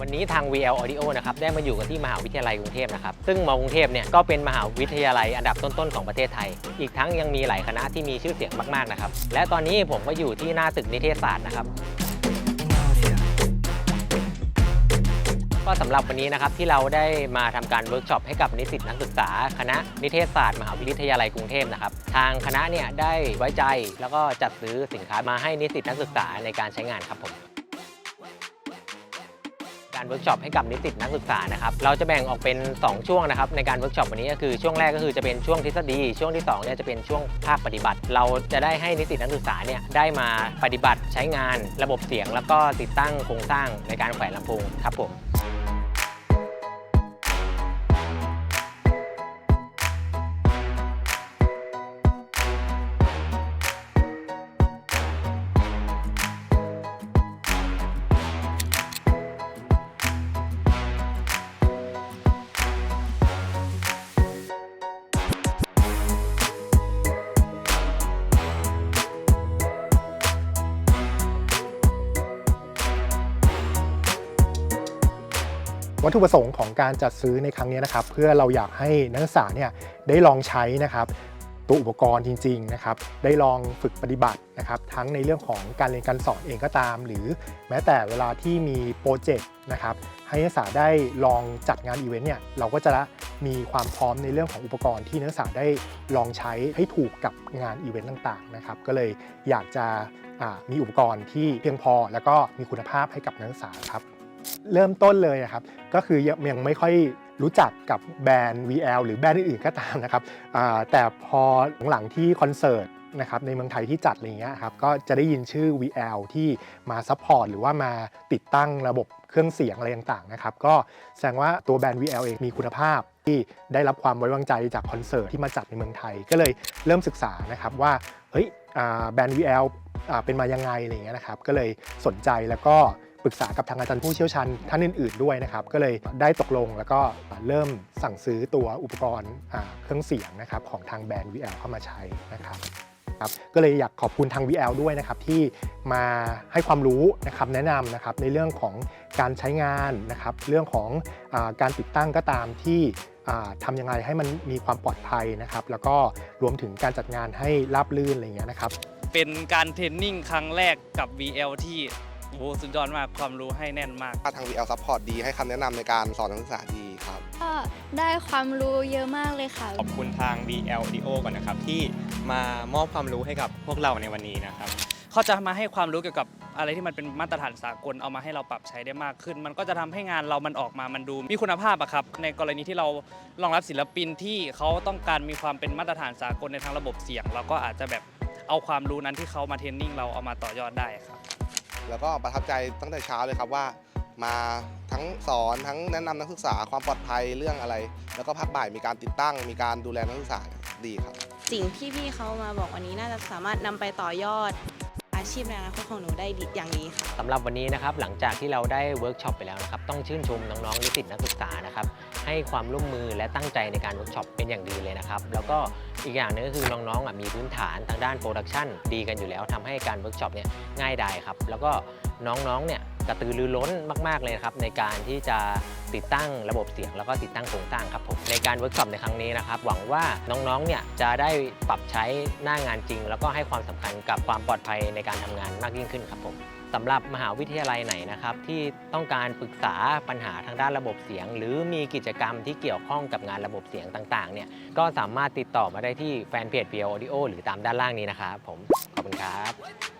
วันนี้ทาง VL Audio นะครับได้มาอยู่กันที่มหาวิทยาลัยกรุงเทพนะครับซึ่งมกรุงเทพเนี่ยก็เป็นมหาวิทยาลัยอันดับต้นๆของประเทศไทย อีกทั้งยังมีหลายคณะที่มีชื่อเสียงมากๆนะครับและตอนนี้ผมก็อยู่ที่หน้าตึกนิเทศศาสตร์นะครับก็สำหรับวันนี้นะครับที่เราได้มาทำการเวิร์กช็อปให้กับนิสิตนักศึกษา คณะนิเทศศาสตร์มหาวิทยาลัยกรุงเทพนะครับทางคณะเนี่ยได้ไว้ใจแล้วก็จัดซื้อสินค้ามาให้นิสิตนักศึกษาในการใช้งานครับผม การเวิร์กช็อปให้กับนิสิตนักศึกษานะครับเราจะแบ่งออกเป็น 2 ช่วงนะครับในการเวิร์กช็อปวันนี้ก็คือช่วงแรกก็คือจะเป็นช่วงทฤษฎี ช่วงที่2เนี่ยจะเป็นช่วงภาคปฏิบัติ เราจะได้ให้นิสิตนักศึกษาเนี่ยได้มาปฏิบัติใช้งานระบบเสียง แล้วก็ติดตั้งโครงสร้างในการแขวนลำโพงครับผม วัตถุประสงค์ของการจัดซื้อในครั้งนี้นะครับ เพื่อเราอยากให้นักศึกษาเนี่ยได้ลองใช้นะครับตัวอุปกรณ์จริงๆนะครับ ได้ลองฝึกปฏิบัตินะครับ ทั้งในเรื่องของการเรียนการสอนเองก็ตาม หรือแม้แต่เวลาที่มีโปรเจกต์นะครับ ให้นักศึกษาได้ลองจัดงานอีเวนต์เนี่ยเราก็จะมีความพร้อมในเรื่องของอุปกรณ์ที่นักศึกษาได้ลองใช้ให้ถูกกับงานอีเวนต์ต่างๆนะครับ ก็เลยอยากจะมีอุปกรณ์ที่เพียงพอ แล้วก็มีคุณภาพให้กับนักศึกษาครับ เริ่มต้นเลยนะครับก็คือยังไม่ค่อยรู้จักกับแบรนด์ VL หรือแบรนด์อื่นๆก็ตามนะครับแต่พอหลังๆที่คอนเสิร์ตนะครับในเมืองไทยที่จัดอะไรเงี้ยครับก็จะได้ยินชื่อ VL ที่มาซัพพอร์ตหรือว่ามาติดตั้งระบบเครื่องเสียงอะไรต่างๆนะครับก็แสดงว่าตัวแบรนด์ VL เองมีคุณภาพที่ได้รับความไว้วางใจจากคอนเสิร์ตที่มาจัดในเมืองไทย ก็เลยเริ่มศึกษานะครับว่าเฮ้ยแบรนด์ VL เป็นมายังไงอะไรเงี้ยนะครับก็เลยสนใจแล้วก็ ปรึกษากับทางอาจารย์ผู้เชี่ยวชาญท่านอื่น ๆด้วยนะครับ ก็เลยได้ตกลงแล้วก็เริ่มสั่งซื้อตัวอุปกรณ์เครื่องเสียงนะครับของทางแบรนด์ VL เข้ามาใช้นะครับครับก็เลยอยากขอบคุณทาง VL ด้วยนะครับที่มาให้ความรู้นะครับแนะนำนะครับในเรื่องของการใช้งานนะครับเรื่องของอการติดตั้งก็ตามที่ทำยังไงให้มันมีความปลอดภัยนะครับแล้วก็รวมถึงการจัดงานให้ราบรื่นอะไรเงี้ยนะครับเป็นการเทรนนิ่งครั้งแรกกับ VL ที่ โอ้โหสุดยอดมากความรู้ให้แน่นมากทาง VL Support ดีให้คำแนะนำในการสอนนักศึกษาดีครับ ก็ได้ความรู้เยอะมากเลยค่ะ ขอบคุณทาง BL Audio ก่อนนะครับ ที่มามอบความรู้ให้กับพวกเราในวันนี้นะครับ เขาจะมาให้ความรู้เกี่ยวกับอะไรที่มันเป็นมาตรฐานสากลเอามาให้เราปรับใช้ได้มากขึ้น มันก็จะทำให้งานเรามันออกมามันดูมีคุณภาพอะครับ ในกรณีที่เรารองรับศิลปินที่เขาต้องการมีความเป็นมาตรฐานสากลในทางระบบเสียง เราก็อาจจะแบบเอาความรู้นั้นที่เขามาเทรนนิ่งเราเอามาต่อยอดได้ครับ แล้วก็ประทับใจตั้งแต่เช้าเลยครับว่า มาทั้งสอนทั้งแนะนำนักศึกษาความปลอดภัยเรื่องอะไร แล้วก็ภาคบ่ายมีการติดตั้ง มีการดูแลนักศึกษาดีครับ สิ่งที่พี่เขามาบอกวันนี้น่าจะสามารถนำไปต่อยอดอาชีพในอนาคตของหนูได้ดีอย่างดีค่ะสำหรับวันนี้นะครับหลังจากที่เราได้เวิร์กช็อปไปแล้วนะครับต้องชื่นชมน้องๆนิสิตนักศึกษานะครับให้ความร่วมมือและตั้งใจในการเวิร์กช็อปเป็นอย่างดีเลยนะครับ แล้วก็ อีกอย่างหนึงก็คือน้องๆมีพื้นฐานทางด้านโปรดักชันดีกันอยู่แล้วทำให้การเวิร์กช็อปเนี่ยง่ายดายครับ แล้วก็น้องๆเนี่ยกระตือรือร้นมาก ๆ เลยครับในการที่จะติดตั้งระบบเสียง แล้วก็ติดตั้งโครงสร้างครับผมในการเวิร์กช็อปในครั้งนี้นะครับ หวังว่าน้องๆเนี่ยจะได้ปรับใช้หน้างานจริง แล้วก็ให้ความสำคัญกับความปลอดภัยในการทำงานมากยิ่งขึ้นครับผม สำหรับมหาวิทยาลัยไหนนะครับ ที่ต้องการปรึกษาปัญหาทางด้านระบบเสียง หรือมีกิจกรรมที่เกี่ยวข้องกับงานระบบเสียงต่างๆเนี่ยก็สามารถติดต่อมาได้ที่แฟนเพจ PL Audio หรือตามด้านล่างนี้นะครับผมขอบคุณครับ